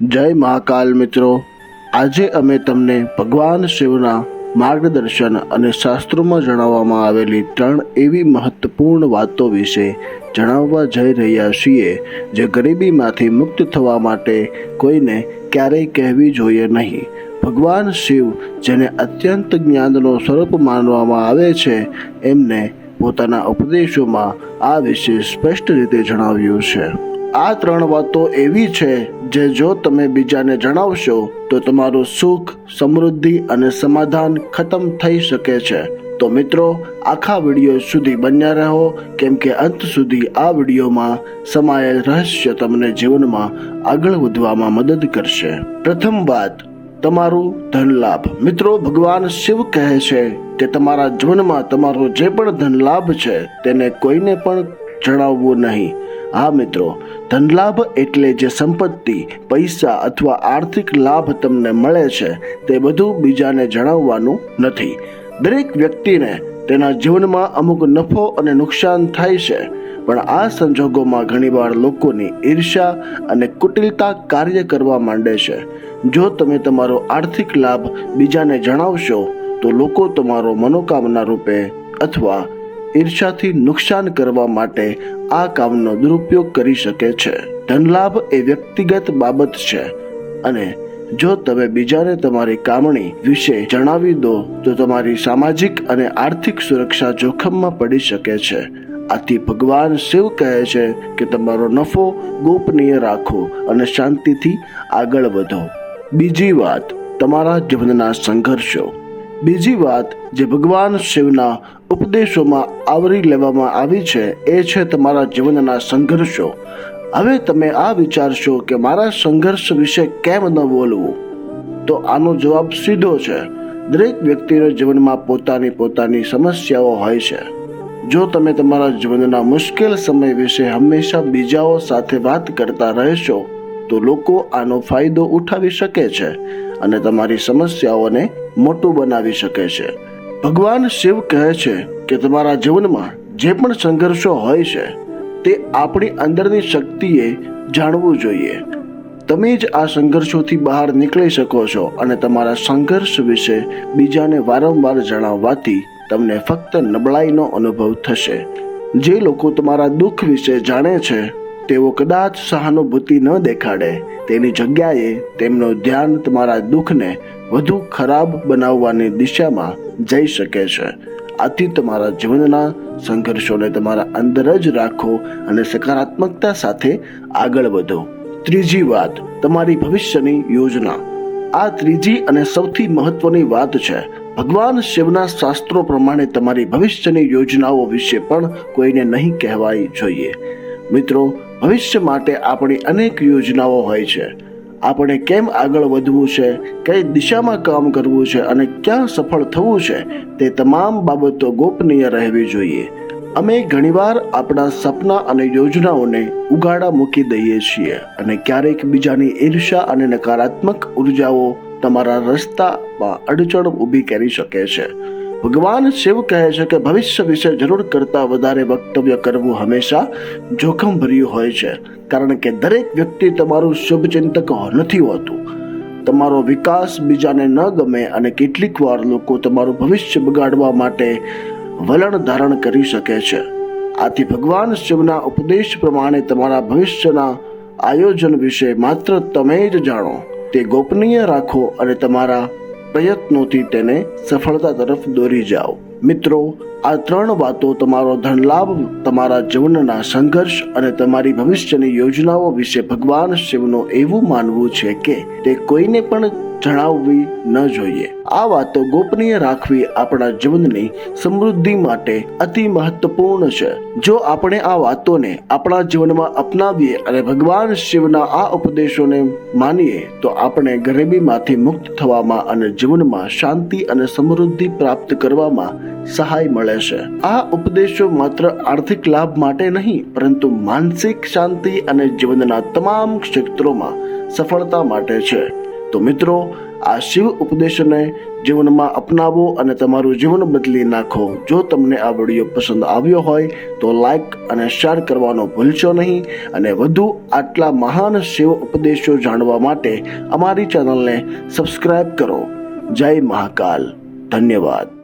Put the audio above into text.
જય મહાકાલ મિત્રો. આજે અમે તમને ભગવાન શિવના માર્ગદર્શન અને શાસ્ત્રોમાં જણાવવામાં આવેલી ત્રણ એવી મહત્વપૂર્ણ વાતો વિશે જણાવવા જઈ રહ્યા છીએ, જે ગરીબીમાંથી મુક્ત થવા માટે કોઈને ક્યારેય કહેવી જોઈએ નહીં. ભગવાન શિવ જેને અત્યંત જ્ઞાનનો સ્વરૂપ માનવામાં આવે છે, એમને પોતાના ઉપદેશોમાં આ વિશે સ્પષ્ટ રીતે જણાવ્યું છે. આ ત્રણ વાતો એવી છે જે જો તમે બીજાને જણાવશો, તો તમારું સુખ, સમૃદ્ધિ અને સમાધાન ખતમ થઈ શકે છે. તો મિત્રો, આખા વીડિયો સુધી બન્યા રહો, કેમ કે અંત સુધી આ વિડીયોમાં સમાયેલ રહસ્ય તમને જીવનમાં આગળ વધવામાં મદદ કરશે. પ્રથમ વાત, તમારું ધન લાભ. મિત્રો, ભગવાન શિવ કહે છે કે તમારા જીવનમાં તમારો જે પણ ધન લાભ છે, તેને કોઈને પણ જણાવવું નહીં. હા, મિત્રો, ધનલાભ એટલે જે સંપત્તિ, પૈસા અથવા આર્થિક લાભ તમને મળે છે, તે બધું બીજાને જણાવવાનું નથી. દરેક વ્યક્તિને તેના જીવનમાં અમુક નફો અને નુકસાન થાય છે, પણ આ સંજોગોમાં ઘણીવાર લોકોની ઈર્ષા અને કુટિલતા કાર્ય કરવા માંડે છે. જો તમે તમારો આર્થિક લાભ બીજાને જણાવશો, તો લોકો તમારો મનોકામના રૂપે અથવા ઈર્ષાથી નુકસાન કરવા માટે આ કામનો દુરુપયોગ કરી શકે છે. ધનલાભ એ વ્યક્તિગત બાબત છે અને જો તમે બીજાને તમારી કામણી વિશે જણાવી દો, તો તમારી સામાજિક અને આર્થિક સુરક્ષા જોખમમાં પડી શકે છે. આથી ભગવાન શિવ કહે છે કે તમારો નફો ગોપનીય રાખો અને શાંતિથી આગળ વધો. બીજી વાત, તમારા જીવનના સંઘર્ષો. બીજી વાત જે ભગવાન શિવના ઉપદેશોમાં આવરી લેવામાં આવી છે, એ છે તમારા જીવનના સંઘર્ષો. હવે તમે આ વિચારશો કે મારા સંઘર્ષ વિશે કેમ ન બોલવું? તો આનો જવાબ સીધો છે. દરેક વ્યક્તિના જીવનમાં પોતાની પોતાની સમસ્યાઓ હોય છે. જો તમે તમારા જીવનના મુશ્કેલ સમય વિશે હંમેશા બીજાઓ સાથે વાત કરતા રહેશો, તો લોકો આનો ફાયદો ઉઠાવી શકે છે. અને તમારી સમસ્યાઓને મોટું બનાવી શકે છે. ભગવાન શિવ કહે છે કે તમારા જીવનમાં જે પણ સંઘર્ષો હોય છે, તે આપણી અંદરની શક્તિએ જાણવું જોઈએ. તમે જ આ સંઘર્ષોથી બહાર નીકળી શકો છો અને તમારા સંઘર્ષ વિશે બીજાને વારંવાર જણાવવાથી તમને ફક્ત નબળાઈનો અનુભવ થશે. જે લોકો તમારા દુઃખ વિશે જાણે છે તેઓ કદાચ સહાનુભૂતિ ન દેખાડે. તેની જગ્યાએ તેમનું ધ્યાન તમારા દુઃખને વધુ ખરાબ બનાવવાની દિશામાં જઈ શકે છે. આથી તમારા જીવનના સંઘર્ષોને તમારા અંદર જ રાખો અને સકારાત્મકતા સાથે આગળ વધો. ત્રીજી વાત, તમારી ભવિષ્યની યોજના. આ ત્રીજી અને સૌથી મહત્વની વાત છે. ભગવાન શિવના શાસ્ત્રો પ્રમાણે તમારી ભવિષ્યની યોજનાઓ વિશે પણ કોઈને નહીં કહેવાય જોઈએ. મિત્રો ભવિષ્ય માટે આપણી અનેક યોજનાઓ હોય છે. આપણે કેમ આગળ વધવું છે, કઈ દિશામાં કામ કરવું છે અને ક્યાં સફળ થવું છે, તે તમામ બાબતો ગોપનીય રહેવી જોઈએ. અમે ઘણીવાર આપણા સપના અને યોજનાઓને ઉગાડા મૂકી દઈએ છીએ અને ક્યારેક બીજાની ઈર્ષા અને નકારાત્મક ઉર્જાઓ તમારા રસ્તામાં અડચણ ઊભી કરી શકે છે. ભગવાન શિવ કહે છે કે ભવિષ્ય વિશે જરૂર કરતા વધારે વક્તવ્ય કરવું હંમેશા જોખમ ભર્યું હોય છે. કારણ કે દરેક વ્યક્તિ તમારું શુભચિંતક નથી હોતું. તમારો વિકાસ બીજાને ન ગમે અને કેટલીક વાર લોકો તમારું ભવિષ્ય બગાડવા માટે વલણ ધારણ કરી શકે છે. આથી ભગવાન શિવના ઉપદેશ પ્રમાણે તમારા ભવિષ્યના આયોજન વિશે માત્ર તમે જ જાણો. તે ગોપનીય રાખો અને તમારા પ્રયત્નોથી તેને સફળતા તરફ દોરી જાઓ. મિત્રો, આ ત્રણ વાતો તમારો ધનલાભ, તમારા જીવનના સંઘર્ષ અને તમારી ભવિષ્યની યોજનાઓ વિશે ભગવાન શિવનું એવું માનવું છે કે તે કોઈને પણ જણાવવી ન જોઈએ. આ વાતો ગોપનીય રાખવી આપણા જીવનની સમૃદ્ધિ માટે અતિ મહત્વપૂર્ણ છે. જો આપણે આ વાતોને આપણા જીવનમાં અપનાવીએ અને ભગવાન શિવના આ ઉપદેશોને માનીએ, તો આપણે ગરીબીમાંથી મુક્ત થવામાં અને જીવનમાં શાંતિ અને સમૃદ્ધિ પ્રાપ્ત કરવામાં સહાય મળે છે. આ ઉપદેશો માત્ર આર્થિક લાભ માટે નહીં, પરંતુ માનસિક શાંતિ અને જીવનના તમામ ક્ષેત્રોમાં સફળતા માટે છે. તો મિત્રો, આ શિવ ઉપદેશોને જીવનમાં અપનાવો અને તમારું જીવન બદલી નાખો. જો તમને આ વીડિયો પસંદ આવ્યો હોય, તો લાઈક અને શેર કરવાનો ભૂલશો નહીં અને વધુ આટલા મહાન શિવ ઉપદેશો જાણવા માટે અમારી ચેનલને સબસ્ક્રાઈબ કરો. જય મહાકાલ. ધન્યવાદ.